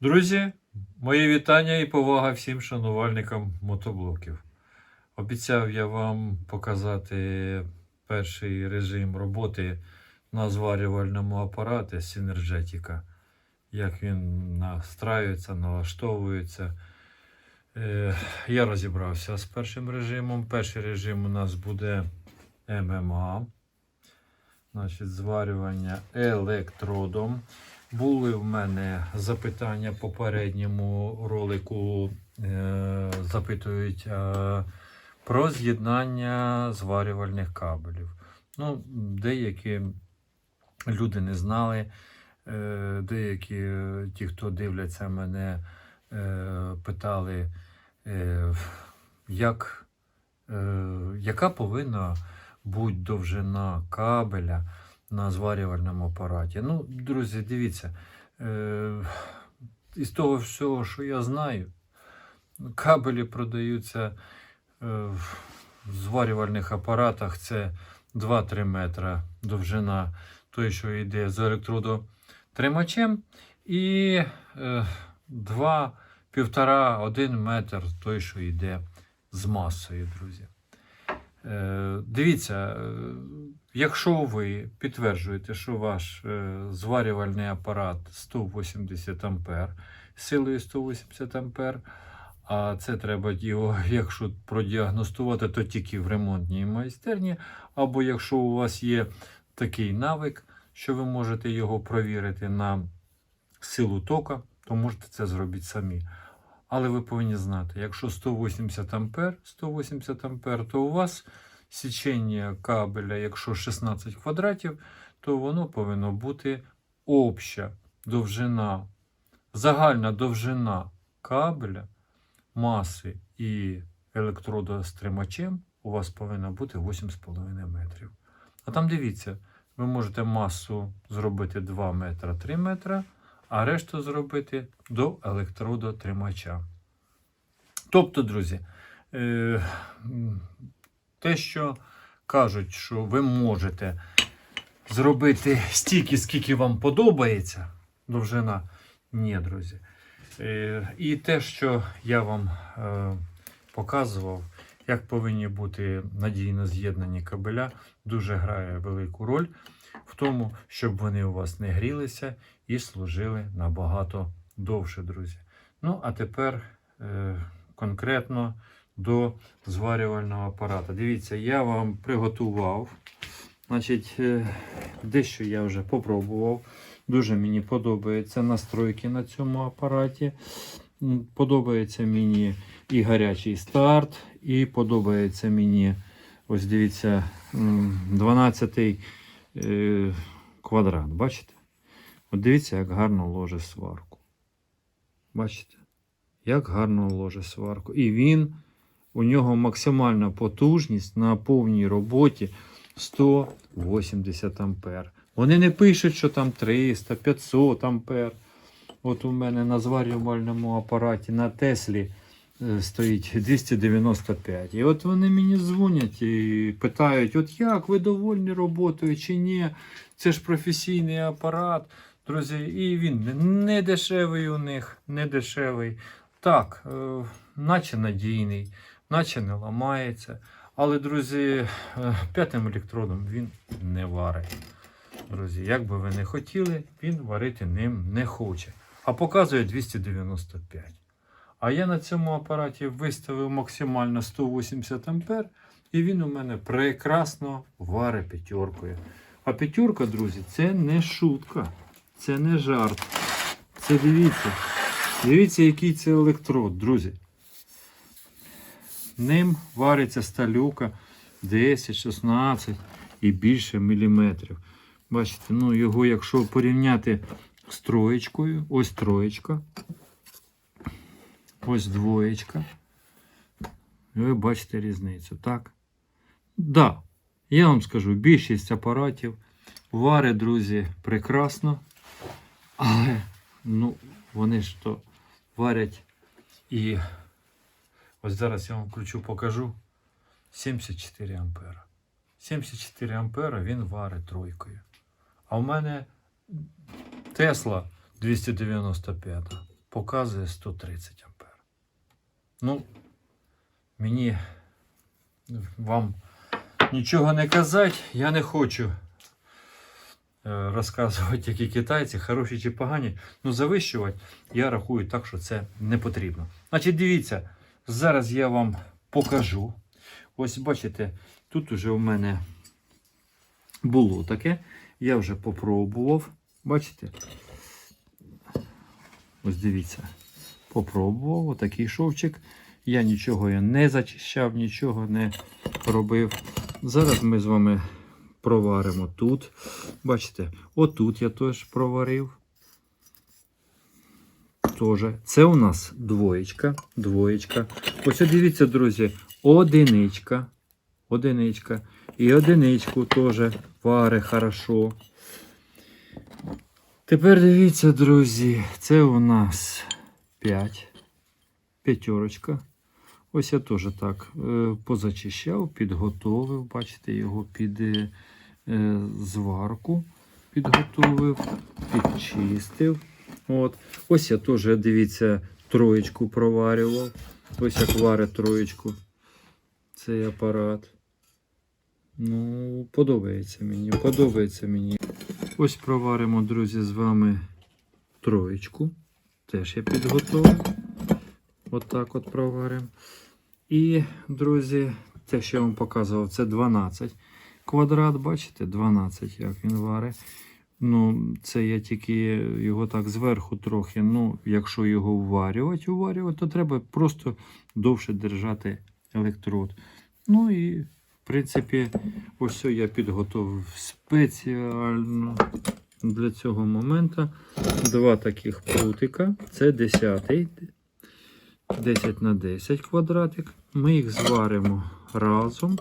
Друзі, мої вітання і повага всім шанувальникам мотоблоків. Обіцяв я вам показати перший режим роботи на зварювальному апараті Synergetica. Як він настраюється, налаштовується. Е, Я розібрався з першим режимом. Перший режим у нас буде ММА. Значить, зварювання електродом. Були в мене запитання в попередньому ролику. Е, запитують про з'єднання зварювальних кабелів. Ну, деякі люди не знали. Е, деякі ті, хто дивляться мене, е, питали, як, яка повинна бути довжина кабеля на зварювальному апараті. Ну, друзі, дивіться, е, із того всього, що я знаю, кабелі продаються е, в зварювальних апаратах. Це 2-3 метра довжина той, що йде з електродотримачем, і е, 2-1,5-1 метр той, що йде з масою, друзі. Е, Дивіться, е, якщо ви підтверджуєте, що ваш е, зварювальний апарат 180 ампер, силою 180 ампер, а це треба його, якщо продіагностувати, то тільки в ремонтній майстерні, або якщо у вас є такий навик, що ви можете його провірити на силу тока, то можете це зробити самі. Але ви повинні знати, якщо 180 ампер, 180 ампер, то у вас січення кабеля, якщо 16 квадратів, то воно повинно бути обща довжина, загальна довжина кабеля, маси і електрода з тримачем у вас повинна бути 8,5 метрів. А там дивіться, ви можете масу зробити 2 метра, 3 метра, а решту зробити до електродотримача. Тобто, друзі, е, те, що кажуть, що ви можете зробити стільки, скільки вам подобається, довжина, ні, друзі. Е, І те, що я вам е, показував, як повинні бути надійно з'єднані кабеля, дуже грає велику роль в тому, щоб вони у вас не грілися і служили набагато довше, друзі. Ну, а тепер е, конкретно до зварювального апарата. Дивіться, я вам приготував. Значить, е, дещо я вже попробував. Дуже мені подобаються настройки на цьому апараті. Подобається мені і гарячий старт, і подобається мені, ось дивіться, 12 е, квадрат. Бачите? От дивіться, як гарно ложе сварку. Бачите? Як гарно ложе сварку. І він, у нього максимальна потужність на повній роботі 180 ампер. Вони не пишуть, що там 300, 500 ампер. От у мене на зварювальному апараті на Теслі е, стоїть 295. І от вони мені дзвонять і питають: от як ви довольні роботою чи ні? Це ж професійний апарат. Друзі, і він не дешевий у них, не дешевий. Так, е, наче надійний, наче не ламається. Але, друзі, е, п'ятим електродом він не варить. Друзі, як би ви не хотіли, він варити ним не хоче. А показує 295. А я на цьому апараті виставив максимально 180 ампер, і він у мене прекрасно варить п'ятеркою. А п'ятерка, друзі, це не шутка, це не жарт. Це дивіться. Дивіться, який це електрод, друзі. Ним вариться сталюка 10, 16 і більше міліметрів. Бачите, ну його, якщо порівняти з троєчкою, ось троєчка, ось двоєчка. Ви бачите різницю, так? Да, я вам скажу, більшість апаратів варить, друзі, прекрасно. Але ну, вони ж то варять і ось зараз я вам включу, покажу 74 ампера. 74 ампера він варить тройкою. А в мене Тесла 295. показує 130 ампер. Ну, мені вам нічого не казати, я не хочу е, розказувати, які китайці, хороші чи погані. Ну, завищувати я рахую так, що це не потрібно. Значить, дивіться, зараз я вам покажу. Ось бачите, тут уже у мене було таке. Я вже попробував. Бачите? Ось дивіться. Попробував отакий шовчик. Я нічого не зачищав, нічого не робив. Зараз ми з вами проваримо тут. Бачите, отут я теж проварив. Тоже. Це у нас двоєчка. Двоєчка. Ось дивіться, друзі, одиничка. Одиничка. І одиничку теж вари хорошо. Тепер дивіться, друзі, це у нас 5. П'ятерочка. Ось я теж так е, позачищав, підготовив. Бачите, його під е, е, зварку підготовив, підчистив. От. Ось я теж, дивіться, троєчку проварював. Ось як варить троєчку. Цей апарат. Ну, подобається мені, подобається мені. Ось проваримо, друзі, з вами троєчку. Теж я підготував. Отак от, проваримо. І, друзі, те, що я вам показував, це 12 квадрат, бачите? 12, як він варить. Ну, це я тільки його так зверху трохи. Ну, якщо його вварювати, уварювати, то треба просто довше держати електрод. Ну і, в принципі, ось я підготовив спеціально для цього моменту. Два таких прутика. Це 10 10 на 10 квадратик. Ми їх зваримо разом,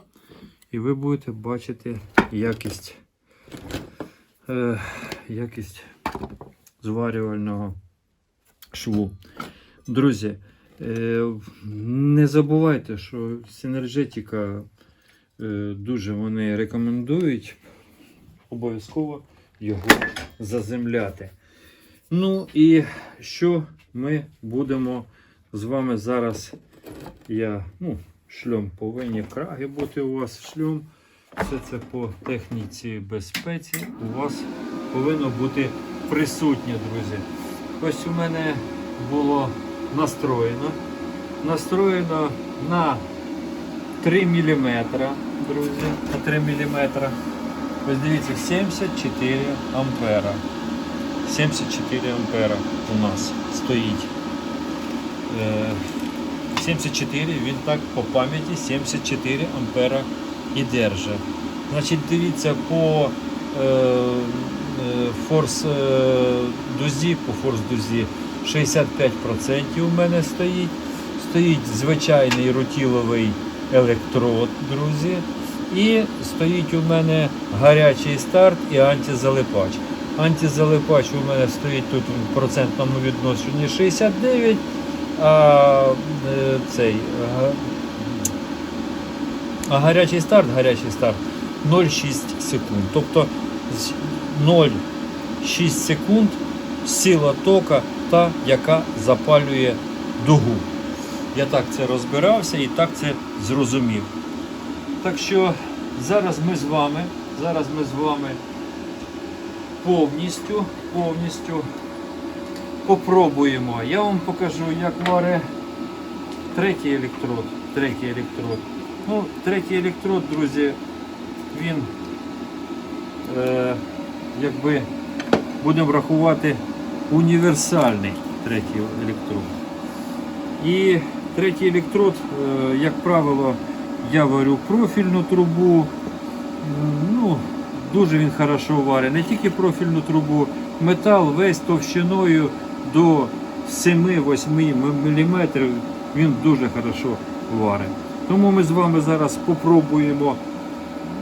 і ви будете бачити якість, е, якість зварювального шву. Друзі, е, не забувайте, що синергетика е, дуже вони рекомендують обов'язково його заземляти. Ну і що ми будемо з вами зараз? Я, ну, шльом повинні краги бути у вас шльом. Все це по техніці безпеці у вас повинно бути присутнє, друзі. Ось у мене було настроєно. Настроєно на 3 мм, друзі, на 3 мм. Ось дивіться, 74 ампера. 74 ампера у нас стоїть. Е, 74, він так по пам'яті 74 ампера і держить. Значить, дивіться по е, е, форс е, дузі, по форс дузі 65% у мене стоїть. Стоїть звичайний рутіловий електрод, друзі. І стоїть у мене гарячий старт і антизалипач. Антизалипач у мене стоїть тут в процентному відношенні 69, а е, цей а, а гарячий старт, гарячий старт 0,6 секунд. Тобто 0,6 секунд сила тока та, яка запалює дугу. Я так це розбирався і так це зрозумів. Так що зараз ми з вами, зараз ми з вами повністю, повністю попробуємо. Я вам покажу, як варе третій електрод. Третій електрод. Ну, третій електрод, друзі, він е, якби будемо рахувати універсальний третій електрод. І третій електрод, е, як правило, я варю профільну трубу. Ну, дуже він хорошо варить. Не тільки профільну трубу, метал весь товщиною до 7-8 мм він дуже хорошо варить. Тому ми з вами зараз спробуємо,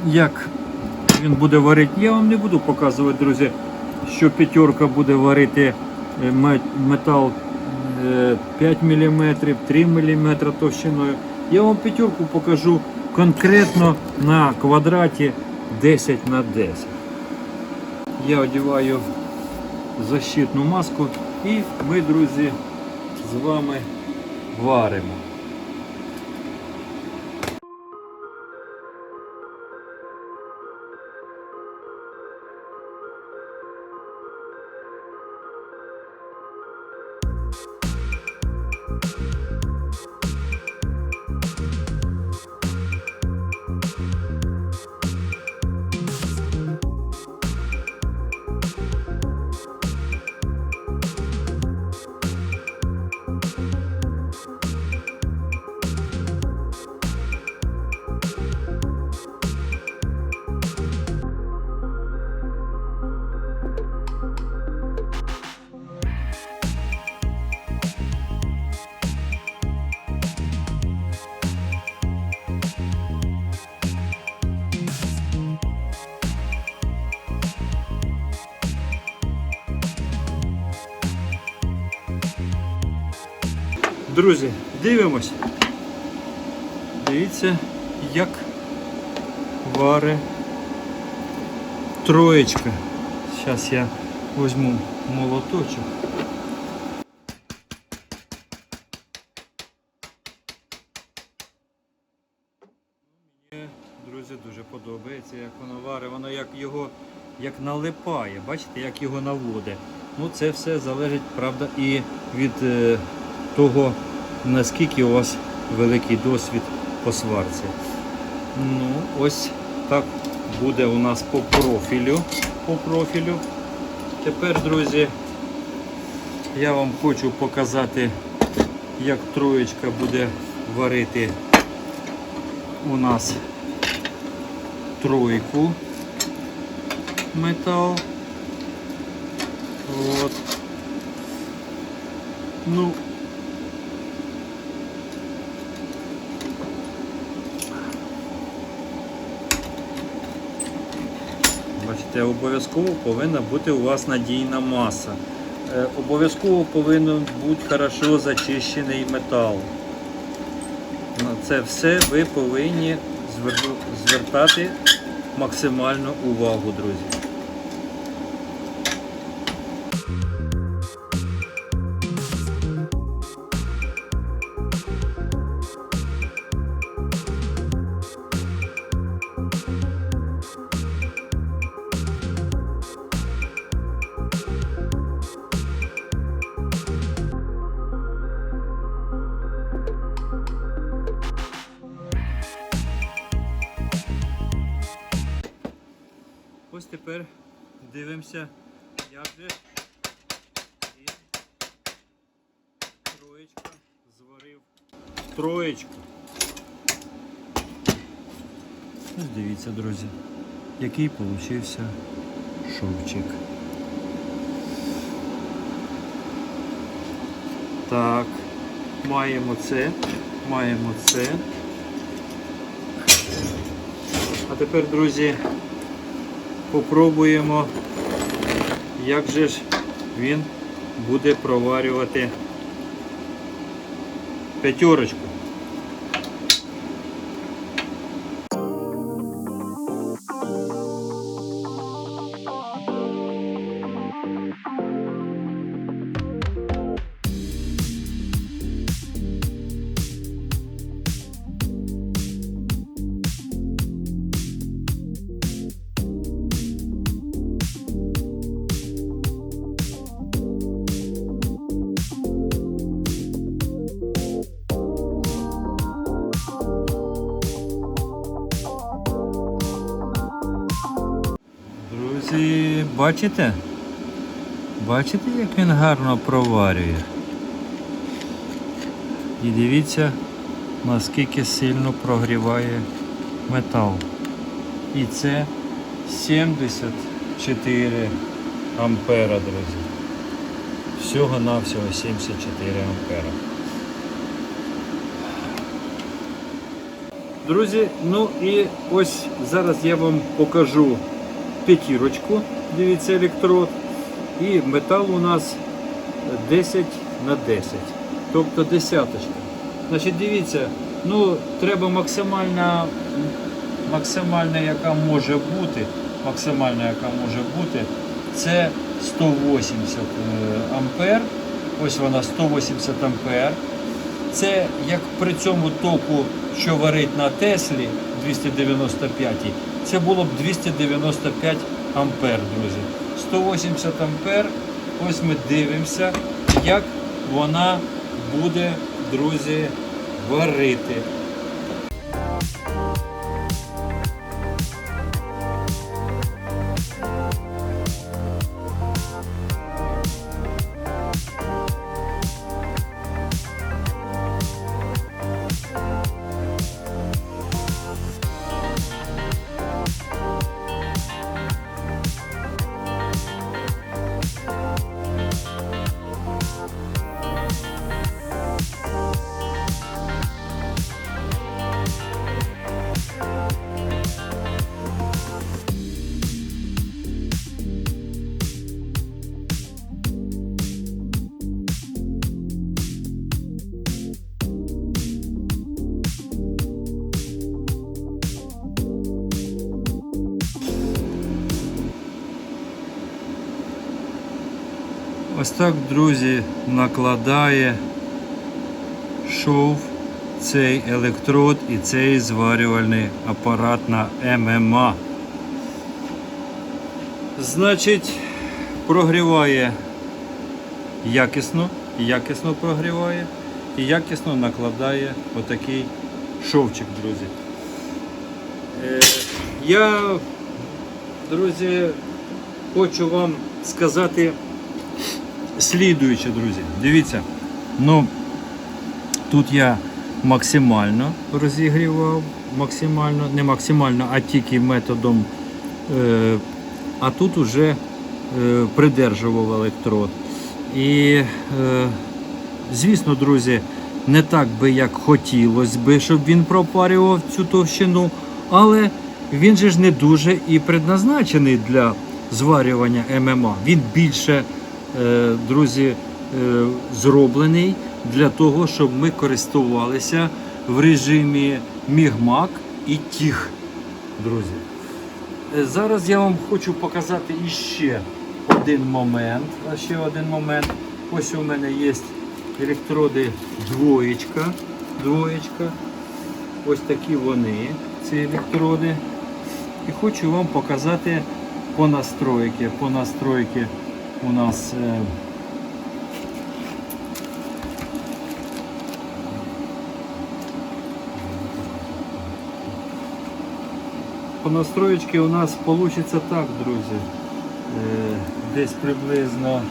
як він буде варити. Я вам не буду показувати, друзі, що п'ятерка буде варити е, метал е, 5 мм, 3 мм товщиною. Я вам п'ятерку покажу конкретно на квадраті 10 на 10. Я одягаю защитну маску і ми, друзі, з вами варимо. Друзі, дивимось. Дивіться, як вари троєчка. Зараз я візьму молоточок. Мені, друзі, дуже подобається, як воно варить. Воно як його як налипає. Бачите, як його наводить. Ну, це все залежить, правда, і від е, того, наскільки у вас великий досвід по сварці. Ну, ось так буде у нас по профілю. По профілю. Тепер, друзі, я вам хочу показати, як троєчка буде варити у нас тройку метал. От. Ну, Бачите, обов'язково повинна бути у вас надійна маса. Е, Обов'язково повинен бути хорошо зачищений метал. Це все ви повинні звертати максимальну увагу, друзі. Який получився шовчик. Так, маємо це, маємо це. А тепер, друзі, попробуємо, як же ж він буде проварювати п'ятерочку. Бачите? Бачите, як він гарно проварює? І дивіться, наскільки сильно прогріває метал. І це 74 ампера, друзі. Всього-навсього 74 ампера. Друзі, ну і ось зараз я вам покажу п'ятірочку, дивіться електрод. І метал у нас 10 на 10, тобто десяточка. Значить, дивіться, ну треба максимальна, максимальна, яка може бути, максимальна, яка може бути, це 180 е, ампер. ось вона 180 ампер. Це як при цьому току, що варить на Теслі 295, це було б 295 ампер, друзі. 180 ампер. Ось ми дивимося, як вона буде, друзі, варити. Ось так, друзі, накладає шов цей електрод і цей зварювальний апарат на ММА. Значить, прогріває якісно, якісно прогріває і якісно накладає отакий шовчик, друзі. Е, я, друзі, хочу вам сказати слідуюче, друзі. Дивіться, ну тут я максимально розігрівав, максимально, не максимально, а тільки методом, е, а тут уже е, придержував електрод. І, е, звісно, друзі, не так би, як хотілося би, щоб він пропарював цю товщину, але він же ж не дуже і предназначений для зварювання ММА. Він більше друзі, е, зроблений для того, щоб ми користувалися в режимі Мігмак і Тіг, друзі. Е, Зараз я вам хочу показати іще один момент. Ще один момент. Ось у мене є електроди двоєчка. Двоєчка. Ось такі вони, ці електроди. І хочу вам показати по настройки. По настройки у нас е, по настроєчки у нас вийде так, друзі. Е, Десь приблизно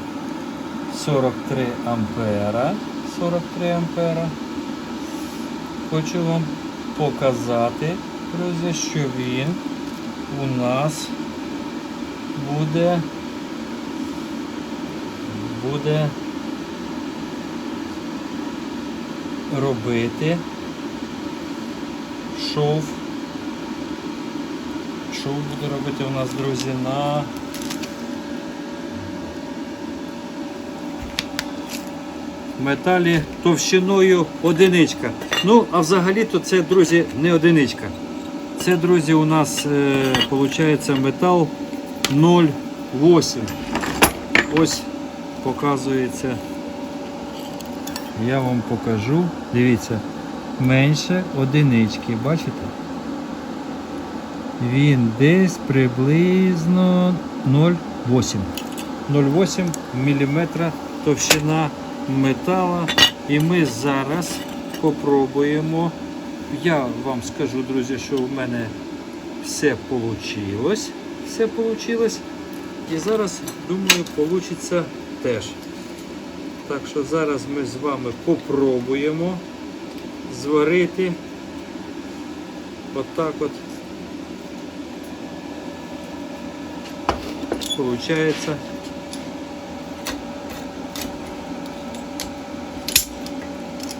43 ампера. 43 ампера. Хочу вам показати, друзі, що він у нас буде буде робити шов. Шов буде робити у нас, друзі, на металі товщиною одиничка. Ну, а взагалі-то це, друзі, не одиничка. Це, друзі, у нас виходить метал 0,8. Ось показується. Я вам покажу. Дивіться, менше одинички, бачите? Він десь приблизно 0,8. 0,8 мм товщина метала. І ми зараз попробуємо. Я вам скажу, друзі, що в мене все вийшло. Все вийшло. І зараз, думаю, вийде теж. Так що зараз ми з вами попробуємо зварити отак от. Получається.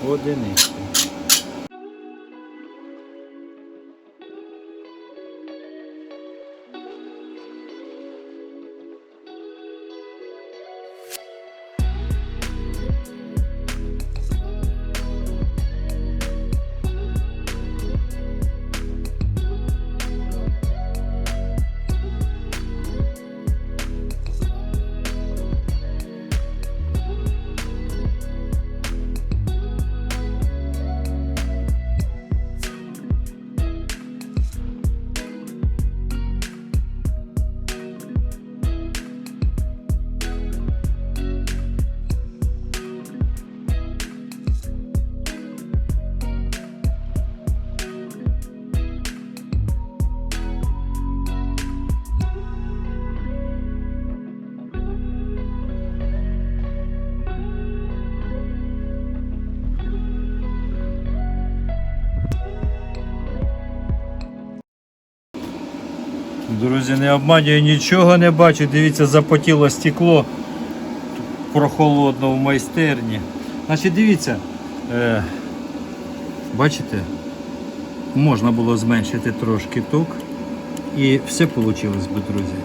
Одиничку. Друзі, не обманюю, нічого не бачу. Дивіться, запотіло стекло прохолодно в майстерні. Значить, дивіться, е, бачите, можна було зменшити трошки ток. І все вийшло би, друзі.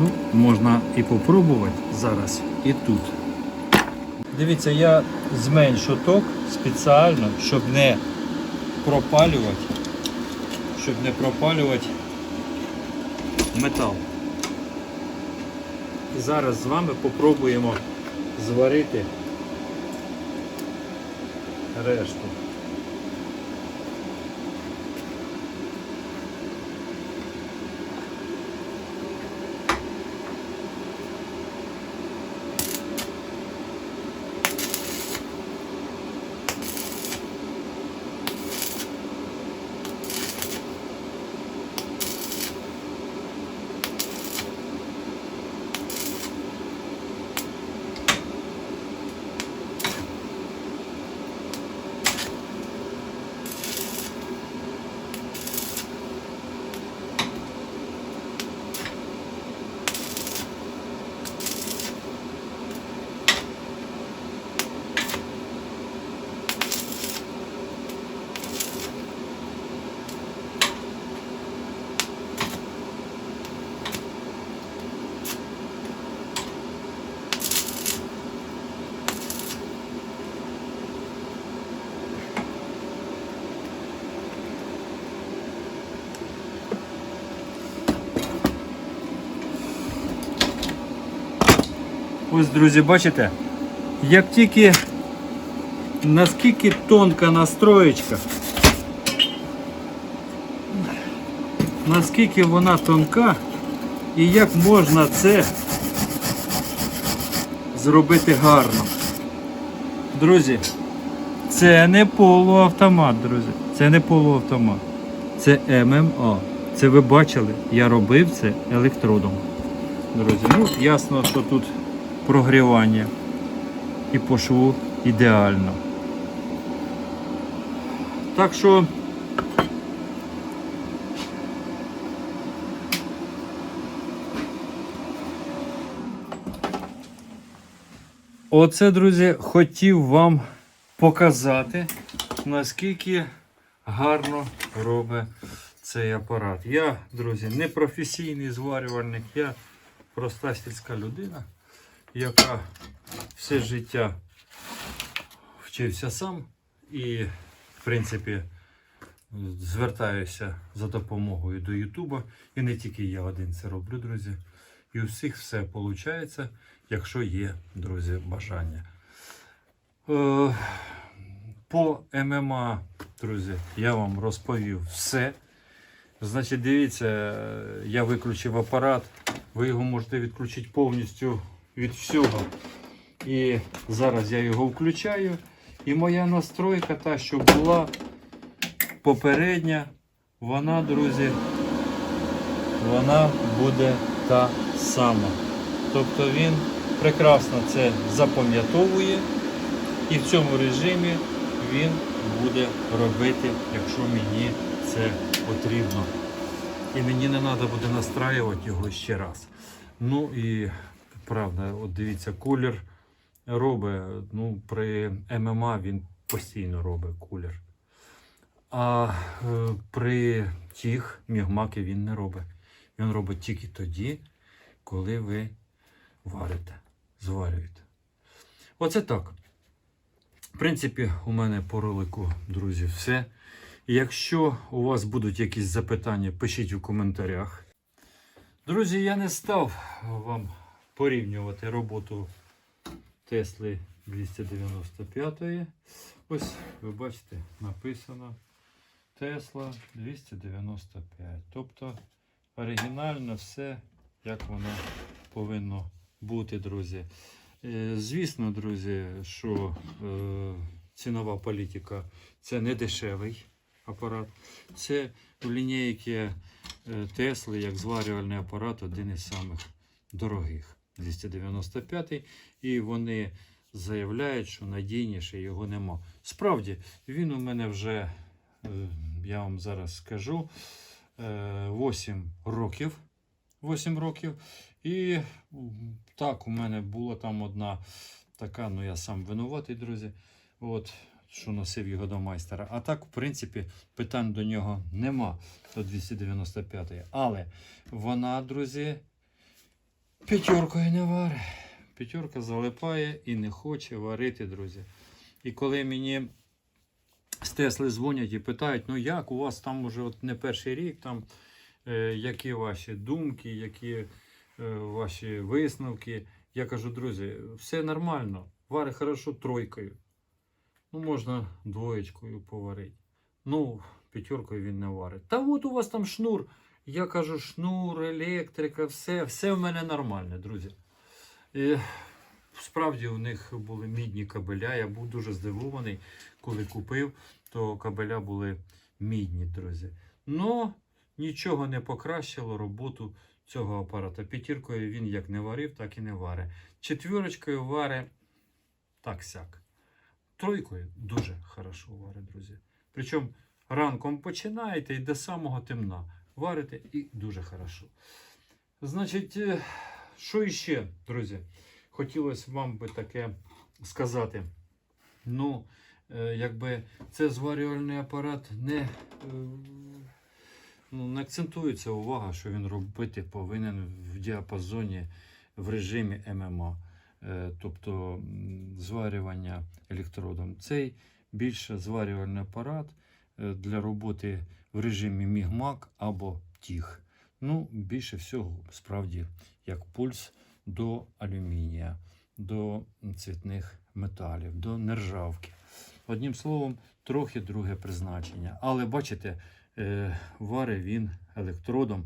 Ну, можна і попробувати зараз, і тут. Дивіться, я зменшу ток спеціально, щоб не пропалювати, щоб не пропалювати метал. І зараз з вами попробуємо зварити решту. Ось, друзі, бачите, як тільки наскільки тонка настроєчка, наскільки вона тонка, і як можна це зробити гарно. Друзі, це не полуавтомат, друзі. Це не полуавтомат. Це ММА. Це ви бачили, я робив це електродом. Друзі, ну ясно, що тут прогрівання і по шву ідеально. Так що Оце, друзі, хотів вам показати, наскільки гарно робить цей апарат. Я, друзі, не професійний зварювальник, я проста сільська людина, яка все життя вчився сам і, в принципі, звертаюся за допомогою до Ютуба. І не тільки я один це роблю, друзі. І у всіх все виходить, якщо є, друзі, бажання. Е, По ММА, друзі, я вам розповів все. Значить, дивіться, я виключив апарат. Ви його можете відключити повністю від всього. І зараз я його включаю. І моя настройка, та, що була попередня, вона, друзі, вона буде та сама. Тобто він прекрасно це запам'ятовує. І в цьому режимі він буде робити, якщо мені це потрібно. І мені не треба буде настраювати його ще раз. Ну і правда, от дивіться, колір робить, ну, при ММА він постійно робить колір. А е, при тих мігмаки він не робить. Він робить тільки тоді, коли ви варите, зварюєте. Оце так. В принципі, у мене по ролику, друзі, все. Якщо у вас будуть якісь запитання, пишіть у коментарях. Друзі, я не став вам порівнювати роботу Тесли 295. Ось, ви бачите, написано Тесла 295. Тобто оригінально все, як воно повинно бути, друзі. Е, Звісно, друзі, що е, цінова політика це не дешевий апарат. Це в лінійки е, Тесли, як зварювальний апарат, один із самих дорогих. 295 і вони заявляють, що надійніше його нема. Справді, він у мене вже, е, я вам зараз скажу, е, 8 років. 8 років. І так, у мене була там одна така, ну я сам винуватий, друзі. От, що носив його до майстера. А так, в принципі, питань до нього нема до 295 Але вона, друзі, п'ятеркою не варить. П'ятерка залипає і не хоче варити, друзі. І коли мені з Тесли дзвонять і питають, ну як у вас там уже от не перший рік, там, е, які ваші думки, які е, ваші висновки. Я кажу, друзі, все нормально, вари хорошо тройкою. Ну, можна двоєчкою поварити. Ну, п'ятеркою він не варить. Та от у вас там шнур. Я кажу, шнур, електрика, все, все в мене нормально, друзі. І, справді у них були мідні кабеля. Я був дуже здивований, коли купив, то кабеля були мідні, друзі. Но нічого не покращило роботу цього апарата. П'ятіркою він як не варив, так і не варить. Четвірочкою варить так сяк. Тройкою дуже хорошо варить, друзі. Причому ранком починаєте і до самого темна. Варите і дуже хорошо. Значить, е, що іще, друзі? Хотілося вам би таке сказати. Ну, е, якби це зварювальний апарат не, е, ну, не акцентується увага, що він робити повинен в діапазоні в режимі ММА, тобто зварювання електродом. Цей більше зварювальний апарат для роботи в режимі мігмак або тіг. Ну, більше всього, справді, як пульс до алюмінія, до цвітних металів, до нержавки. Одним словом, трохи друге призначення. Але бачите, е, варить він електродом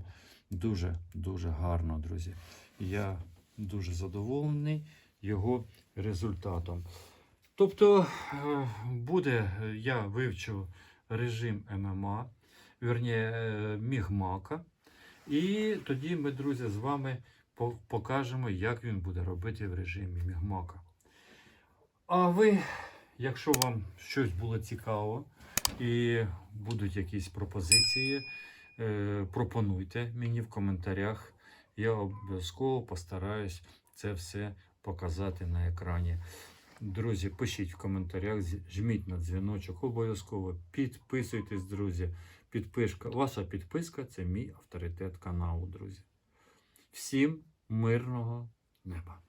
дуже-дуже гарно, друзі. Я дуже задоволений його результатом. Тобто, е, буде, е, я вивчу режим ММА, верні, е, Мігмака. І тоді ми, друзі, з вами покажемо, як він буде робити в режимі Мігмака. А ви, якщо вам щось було цікаво і будуть якісь пропозиції, е, пропонуйте мені в коментарях. Я обов'язково постараюсь це все показати на екрані. Друзі, пишіть в коментарях, жміть на дзвіночок, обов'язково підписуйтесь, друзі. Підпишка. Ваша підписка це мій авторитет каналу, друзі. Всім мирного неба!